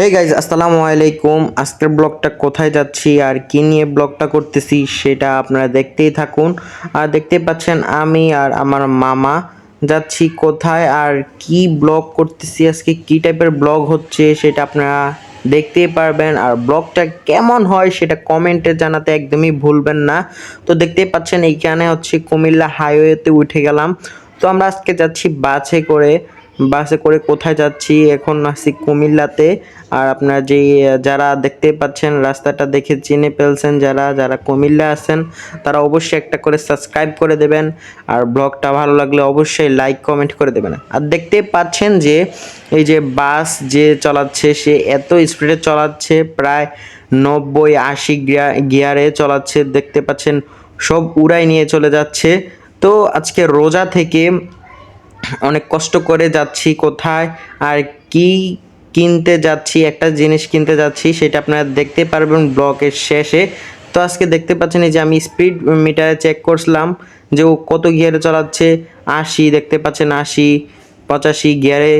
Hey guys আসসালামু আলাইকুম। আজকের ব্লগটা কোথায় যাচ্ছি আর কি নিয়ে ব্লগটা করতেছি সেটা আপনারা দেখতেই থাকুন। আর দেখতেই পাচ্ছেন আমি আর আমার মামা যাচ্ছি কোথায় আর কি ব্লগ করতেছি, আজকে কি টাইপের ব্লগ হচ্ছে সেটা আপনারা দেখতেই পারবেন। আর ব্লগটা কেমন হয় সেটা কমেন্টে জানাতে একদমই ভুলবেন না। তো দেখতেই পাচ্ছেন এইখানে হচ্ছে কুমিল্লা হাইওয়েতে উঠে গেলাম। তো আমরা আজকে যাচ্ছি বাসে করে। বাসে করে কোথায় যাচ্ছি? এখন আসছি কুমিল্লাতে। আর আপনারা যে যারা দেখতে পাচ্ছেন, রাস্তাটা দেখে চিনে ফেলছেন যারা যারা কুমিল্লা আছেন, তারা অবশ্যই একটা করে সাবস্ক্রাইব করে দেবেন। আর ব্লগটা ভালো লাগলে অবশ্যই লাইক কমেন্ট করে দেবেন। আর দেখতে পাচ্ছেন যে, এই যে বাস যে চালাচ্ছে, সে এত স্পিডে চালাচ্ছে, প্রায় নব্বই আশি গিয়ারে চালাচ্ছে। দেখতে পাচ্ছেন সব উড়াই নিয়ে চলে যাচ্ছে। তো আজকে রোজা থেকে অনেক কষ্ট করে যাচ্ছি কোথায় আর কি কিনতে যাচ্ছি, একটা জিনিস কিনতে যাচ্ছি, সেটা আপনারা দেখতে পারবেন ব্লকের শেষে। তো আজকে দেখতে পাচ্ছেন এই যে আমি স্পিড মিটারে চেক করছিলাম যে ও কত গিয়ারে চালাচ্ছে। আশি, দেখতে পাচ্ছেন আশি, পঁচাশি গিয়ারে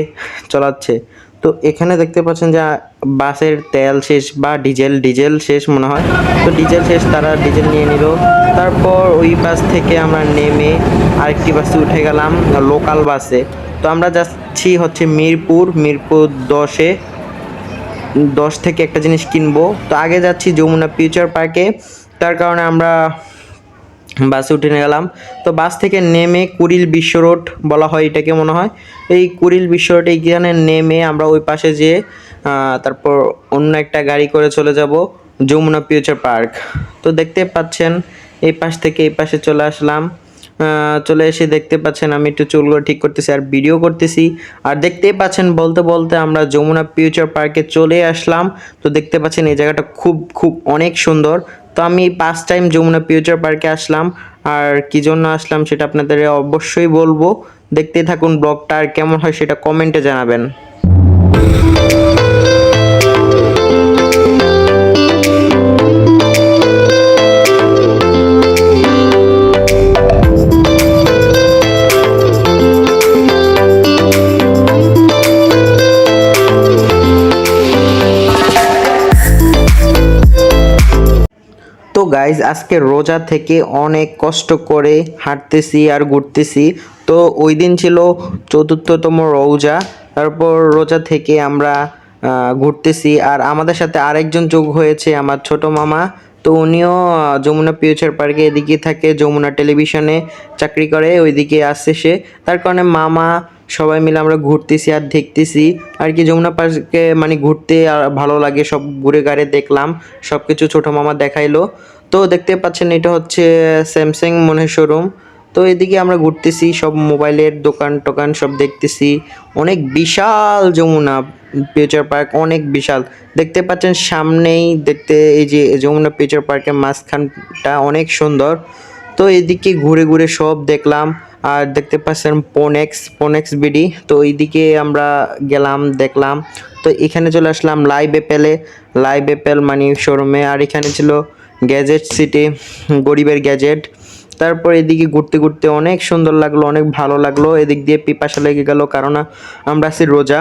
চলাচ্ছে। তো এখানে দেখতে পাচ্ছেন যে বাসের তেল শেষ বা ডিজেল ডিজেল শেষ মনে হয়। তো ডিজেল শেষ, তারা ডিজেল নিয়ে নিল। তারপর ওই বাস থেকে আমরা নেমে আরেকটি বাসে উঠে গেলাম, লোকাল বাসে। তো আমরা যাচ্ছি হচ্ছে মিরপুর মিরপুর দশে। দশ থেকে একটা জিনিস কিনবো। তো আগে যাচ্ছি যমুনা ফিউচার পার্কে। তার কারণে আমরা বাসে উঠে নিয়ে গেলাম। তো বাস থেকে নেমে কুড়িল বিশ্ব রোড বলা হয় এটাকে মনে হয়। এই কুড়িল বিশ্ব রোড এইখানে নেমে আমরা ওই পাশে যেয়ে তারপর অন্য একটা গাড়ি করে চলে যাব, যমুনা ফিউচার পার্ক। তো দেখতে পাচ্ছেন, এই পাশ থেকে এই পাশে চলে আসলাম। চলে এসে দেখতে পাচ্ছেন, আমি একটু চুলগুলো ঠিক করতেছি আর ভিডিও করতেছি। আর দেখতেই পাচ্ছেন, বলতে বলতে আমরা যমুনা ফিউচার পার্কে চলে আসলাম। তো দেখতে পাচ্ছেন, এই জায়গাটা খুব খুব অনেক সুন্দর। তো আমি ফার্স্ট টাইম যমুনা ফিউচার পার্কে আসলাম। আর কি জন্য আসলাম সেটা আপনাদের অবশ্যই বলব। দেখতেই থাকুন ব্লগটা, আর কেমন হয় সেটা কমেন্টে জানাবেন। গাইজ আজকে রোজা থেকে অনেক কষ্ট করে হাঁটতেছি আর ঘুরতেছি। তো ওই দিন ছিল চতুর্থতম রোজা। তারপর রোজা থেকে আমরা ঘুরতেছি। আর আমাদের সাথে আরেকজন যোগ হয়েছে, আমার ছোট মামা। তো উনিও যমুনা পিউচার পার্কে এদিকে থাকে, যমুনা টেলিভিশনে চাকরি করে, ওইদিকে আসছে সে। তার কারণে মামা, সবাই মিলে আমরা ঘুরতেছি আর দেখতেছি। আর কি যমুনা পার্কে মানে ঘুরতে আর ভালো লাগে, সব ঘুরে গাড়ে দেখলাম সব কিছু ছোটো মামা দেখাইলো। তো দেখতে পাচ্ছেন এটা হচ্ছে স্যামসাং মনে শোরুম তো এদিকে আমরা ঘুরতেছি, সব মোবাইলের দোকান টোকান সব দেখতেছি। অনেক বিশাল যমুনা। ফিউচার পার্ক অনেক বিশাল। দেখতে পাচ্ছেন সামনেই দেখতে এই যে যমুনা ফিউচার পার্কের মাঝখানটা অনেক সুন্দর। তো এদিকে ঘুরে ঘুরে সব দেখলাম। আর দেখতে পাচ্ছেন পোনেক্স পোনেক্স বিডি তো এইদিকে আমরা গেলাম, দেখলাম। তো এখানে চলে আসলাম লাইভ এপেলে লাইভ এপেল মানে শোরুমে আর এখানে ছিল গ্যাজেট সিটি গরিবের গ্যাজেট তারপর এদিকে ঘুরতে ঘুরতে অনেক সুন্দর লাগল, অনেক ভালো লাগল। এদিক দিয়ে পিপাসা লেগে গেল, কারণ আমরা আছি রোজা।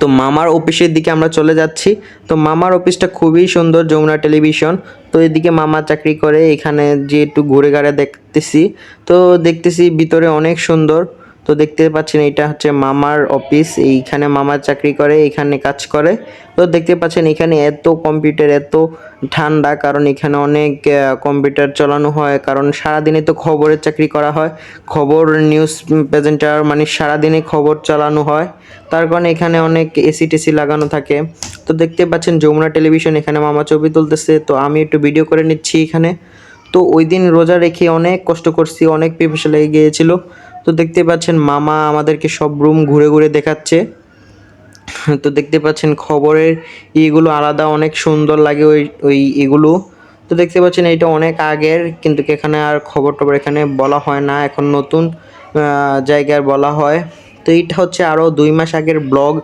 তো মামার অফিসের দিকে আমরা চলে যাচ্ছি। তো মামার অফিসটা খুবই সুন্দর যমুনা টেলিভিশন। তো এদিকে মামা চাকরি করে, এখানে যে একটু ঘুরে ঘাড়ে দেখতেছি। তো দেখতেছি ভিতরে অনেক সুন্দর। তো দেখতে পাচ্ছেন এটা হচ্ছে মামার অফিস, এইখানে মামার চাকরি করে এখানে কাজ করে। তো দেখতে পাচ্ছেন এখানে এত কম্পিউটার, এত ঠান্ডা, কারণ এখানে অনেক কম্পিউটার চালানো হয়, কারণ সারাদিনে তো খবরের চাকরি করা হয়। খবর, নিউজ প্রেজেন্টার মানে সারাদিনে খবর চালানো হয়। তার কারণে এখানে অনেক এসি টেসি লাগানো থাকে। তো দেখতে পাচ্ছেন যমুনা টেলিভিশন, এখানে মামা ছবি তুলতেছে। তো আমি একটু ভিডিও করে নিচ্ছি এখানে। তো ওই দিন রোজা রেখে অনেক কষ্ট করছি অনেক পিপাসা লেগে গিয়েছিল। তো দেখতে পাচ্ছেন মামা আমাদেরকে সব রুম ঘুরে ঘুরে দেখাচ্ছে। তো দেখতে পাচ্ছেন খবরের ইগুলো আলাদা অনেক সুন্দর লাগে ওই ওই এগুলো তো দেখতে পাচ্ছেন এটা অনেক আগের কিন্তু এখানে আর খবর টবর এখানে বলা হয় না এখন নতুন আহ, জায়গায় বলা হয়। তো এইটা হচ্ছে আরও দুই মাস আগের ব্লগ।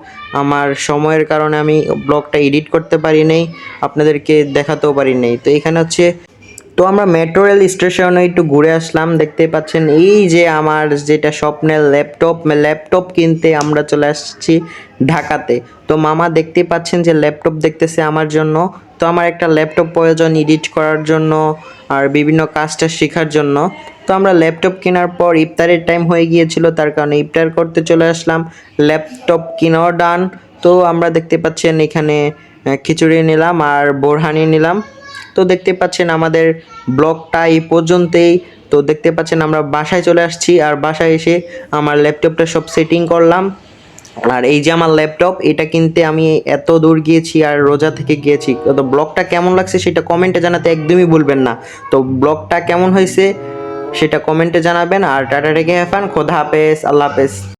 আমার সময়ের কারণে আমি ব্লগটা এডিট করতে পারি নাই আপনাদেরকে দেখাতেও পারি নাই। তো এখানে হচ্ছে তো আমরা মেট্রো রেল স্টেশনে একটু ঘুরে আসলাম দেখতে পাচ্ছেন এই যে আমার যেটা স্বপ্নের ল্যাপটপ ল্যাপটপ কিনতে আমরা চলে আসছি ঢাকাতে। তো মামা দেখতে পাচ্ছেন যে ল্যাপটপ দেখতেছে আমার জন্য। তো আমার একটা ল্যাপটপ প্রয়োজন এডিট করার জন্য আর বিভিন্ন কাজটা শেখার জন্য। তো আমরা ল্যাপটপ কেনার পর ইফতারের টাইম হয়ে গিয়েছিল, তার কারণে ইফতার করতে চলে আসলাম। ল্যাপটপ কিনাও ডান তো আমরা দেখতে পাচ্ছেন এখানে খিচুড়ি নিলাম আর বোরহানি নিলাম। তো দেখতে পাচ্ছেন আমাদের ব্লগটা এই পর্যন্তই। তো দেখতে পাচ্ছেন আমরা বাসায় চলে আসছি আর বাসায় এসে আমার ল্যাপটপটা সব সেটিং করলাম। আর এই যে আমার ল্যাপটপ, এটা কিনতে আমি এত দূর গিয়েছি আর রোজা থেকে গিয়েছি। তো ব্লগটা কেমন লাগছে সেটা কমেন্টে জানাতে একদমই ভুলবেন না। তো ব্লগটা কেমন হয়েছে সেটা কমেন্টে জানাবেন। আর টাটা রেখে হ্যাফান খোদা হাফেজ, আল্লাহ হাফেজ।